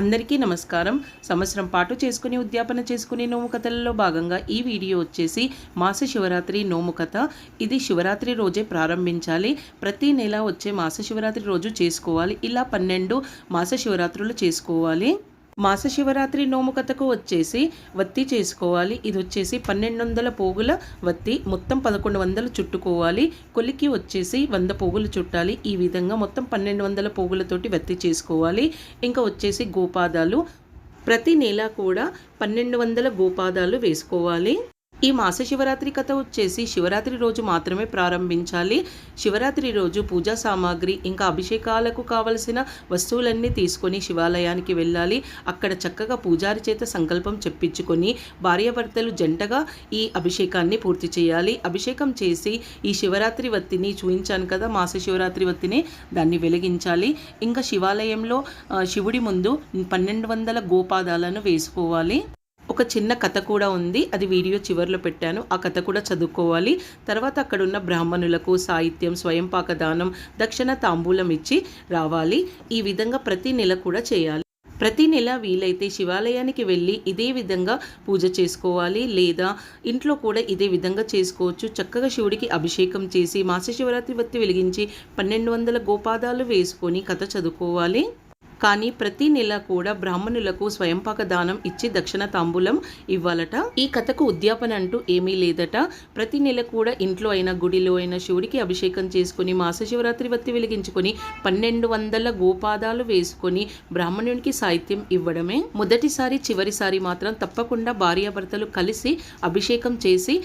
అందరికీ నమస్కారం. సంవత్సరం పాటు చేసుకుని ఉద్యాపన చేసుకునే నోము కథలలో భాగంగా ఈ వీడియో వచ్చేసి మాస శివరాత్రి నోము కథ. ఇది శివరాత్రి రోజే ప్రారంభించాలి. ప్రతి నెల వచ్చే మాస శివరాత్రి రోజు చేసుకోవాలి. ఇలా పన్నెండు మాస శివరాత్రులు చేసుకోవాలి. మాస శివరాత్రి నోము కథకు వచ్చేసి వత్తి చేసుకోవాలి. ఇది వచ్చేసి పన్నెండు వందల పోగుల వత్తి మొత్తం పదకొండు వందలు చుట్టుకోవాలి. కొలికి వచ్చేసి వంద పోగులు చుట్టాలి. ఈ విధంగా మొత్తం పన్నెండు వందల పోగులతోటి వత్తి చేసుకోవాలి. ఇంకా వచ్చేసి గోపాదాలు. ప్రతి నెల కూడా పన్నెండు వందల గోపాదాలు వేసుకోవాలి. ఈ మాస శివరాత్రి కథ వచ్చేసి శివరాత్రి రోజు మాత్రమే ప్రారంభించాలి. శివరాత్రి రోజు పూజా సామాగ్రి ఇంకా అభిషేకాలకు కావలసిన వస్తువులన్నీ తీసుకొని శివాలయానికి వెళ్ళాలి. అక్కడ చక్కగా పూజారి చేత సంకల్పం చెప్పించుకొని భార్యాభర్తలు జంటగా ఈ అభిషేకాన్ని పూర్తి చేయాలి. అభిషేకం చేసి ఈ శివరాత్రి వత్తిని చూయించాను కదా మాస శివరాత్రి వత్తిని దాన్ని వెలిగించాలి. ఇంకా శివాలయంలో శివుడి ముందు పన్నెండు వందల గోపాదాలను వేసుకోవాలి. ఒక చిన్న కథ కూడా ఉంది. అది వీడియో చివరిలో పెట్టాను. ఆ కథ కూడా చదువుకోవాలి. తర్వాత అక్కడ ఉన్న బ్రాహ్మణులకు సాహిత్యం స్వయంపాక దానం దక్షిణ తాంబూలం ఇచ్చి రావాలి. ఈ విధంగా ప్రతి నెల కూడా చేయాలి. ప్రతి నెల వీలైతే శివాలయానికి వెళ్ళి ఇదే విధంగా పూజ చేసుకోవాలి. లేదా ఇంట్లో కూడా ఇదే విధంగా చేసుకోవచ్చు. చక్కగా శివుడికి అభిషేకం చేసి మాస శివరాత్రి వత్తి వెలిగించి పన్నెండు వందల గోపాదాలు వేసుకొని కథ చదువుకోవాలి. కానీ ప్రతి నెల కూడా బ్రాహ్మణులకు స్వయంపాక దానం ఇచ్చి దక్షిణ తాంబూలం ఇవ్వాలట. ఈ కథకు ఉద్యాపన అంటూ ఏమీ లేదట. ప్రతి నెల కూడా ఇంట్లో అయినా గుడిలో అయినా శివుడికి అభిషేకం చేసుకుని మాస శివరాత్రి వత్తి వెలిగించుకొని పన్నెండు వందల గోపాదాలు వేసుకొని బ్రాహ్మణునికి సాహిత్యం ఇవ్వడమే. మొదటిసారి చివరిసారి మాత్రం తప్పకుండా భార్యాభర్తలు కలిసి అభిషేకం చేసి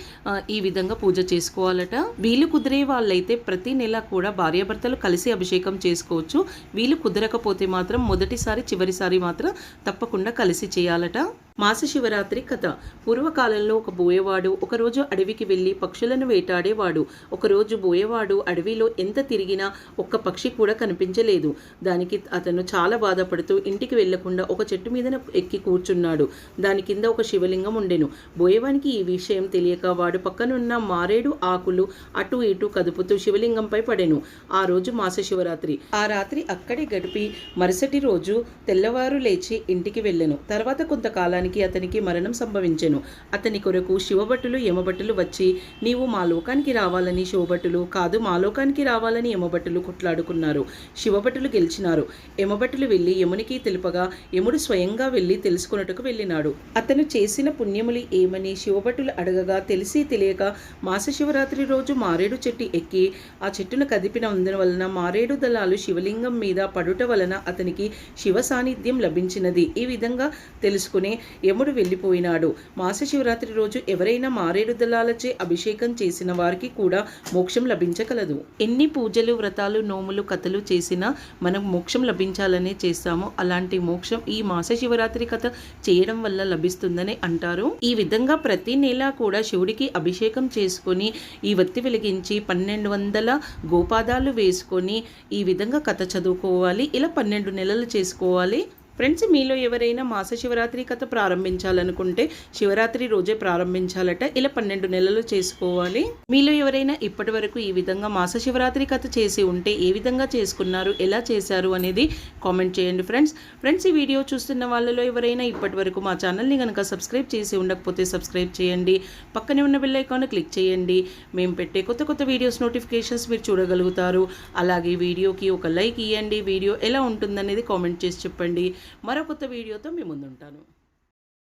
ఈ విధంగా పూజ చేసుకోవాలట. వీలు కుదిరే వాళ్ళైతే ప్రతి నెల కూడా భార్యాభర్తలు కలిసి అభిషేకం చేసుకోవచ్చు. వీలు కుదరకపోతే మాత్రం మొదటిసారి చివరిసారి మాత్రం తప్పకుండా కలిసి చేయాలట. మాస శివరాత్రి కథ. పూర్వకాలంలో ఒక బోయవాడు ఒకరోజు అడవికి వెళ్ళి పక్షులను వేటాడేవాడు. ఒకరోజు బోయవాడు అడవిలో ఎంత తిరిగినా ఒక్క పక్షి కూడా కనిపించలేదు. దానికి అతను చాలా బాధపడుతూ ఇంటికి వెళ్ళకుండా ఒక చెట్టు మీద ఎక్కి కూర్చున్నాడు. దాని కింద ఒక శివలింగం ఉండెను. బోయవానికి ఈ విషయం తెలియక వాడు పక్కనున్న మారేడు ఆకులు అటు ఇటు కదుపుతూ శివలింగంపై పడెను. ఆ రోజు మాస శివరాత్రి ఆ రాత్రి అక్కడే గడిపి మరుసటి రోజు తెల్లవారు లేచి ఇంటికి వెళ్ళెను. తర్వాత కొంతకాలానికి సమయానికి అతనికి మరణం సంభవించెను. అతని కొరకు శివభట్టులు యమభట్టులు వచ్చి నీవు మా లోకానికి రావాలని శివభట్టులు కాదు మా లోకానికి రావాలని యమభట్టులు కొట్లాడుకున్నారు. శివభట్టులు గెలిచినారు. యమభట్టులు వెళ్ళి యమునికి తెలుపగా యముడు స్వయంగా వెళ్ళి తెలుసుకున్నట్టుకు వెళ్ళినాడు. అతను చేసిన పుణ్యములు ఏమని శివభట్టులు అడగగా తెలిసి తెలియక మాస శివరాత్రి రోజు మారేడు చెట్టు ఎక్కి ఆ చెట్టును కదిపిన వలన మారేడు దళాలు శివలింగం మీద పడుట వలన అతనికి శివ సాన్నిధ్యం లభించినది. ఈ విధంగా తెలుసుకునే యముడు వెళ్ళిపోయినాడు. మాస శివరాత్రి రోజు ఎవరైనా మారేడు దళాలచే అభిషేకం చేసిన వారికి కూడా మోక్షం లభించగలదు. ఎన్ని పూజలు వ్రతాలు నోములు కథలు చేసినా మనం మోక్షం లభించాలనే చేస్తాము అలాంటి మోక్షం ఈ మాస శివరాత్రి కథ చేయడం వల్ల లభిస్తుందని అంటారు. ఈ విధంగా ప్రతి నెల కూడా శివుడికి అభిషేకం చేసుకొని ఈ వత్తి వెలిగించి పన్నెండు వందల గోపాదాలు వేసుకొని ఈ విధంగా కథ చదువుకోవాలి. ఇలా పన్నెండు నెలలు చేసుకోవాలి. ఫ్రెండ్స్ మీలో ఎవరైనా మాస శివరాత్రి కథ ప్రారంభించాలనుకుంటే శివరాత్రి రోజే ప్రారంభించాలట. ఇలా పన్నెండు నెలలు చేసుకోవాలి. మీలో ఎవరైనా ఇప్పటి వరకు ఈ విధంగా మాస శివరాత్రి కథ చేసి ఉంటే ఏ విధంగా చేసుకున్నారు ఎలా చేశారు అనేది కామెంట్ చేయండి ఫ్రెండ్స్. ఫ్రెండ్స్ ఈ వీడియో చూస్తున్న వాళ్ళలో ఎవరైనా ఇప్పటి వరకు మా ఛానల్ని కనుక సబ్స్క్రైబ్ చేసి ఉండకపోతే సబ్స్క్రైబ్ చేయండి. పక్కనే ఉన్న బెల్ ఐకాన్ క్లిక్ చేయండి. మేము పెట్టే కొత్త కొత్త వీడియోస్ నోటిఫికేషన్స్ మీరు చూడగలుగుతారు. అలాగే వీడియోకి ఒక లైక్ ఇవ్వండి వీడియో ఎలా ఉంటుందనేది కామెంట్ చేసి చెప్పండి. మరో కొత్త వీడియోతో మీ ముందుంటాను.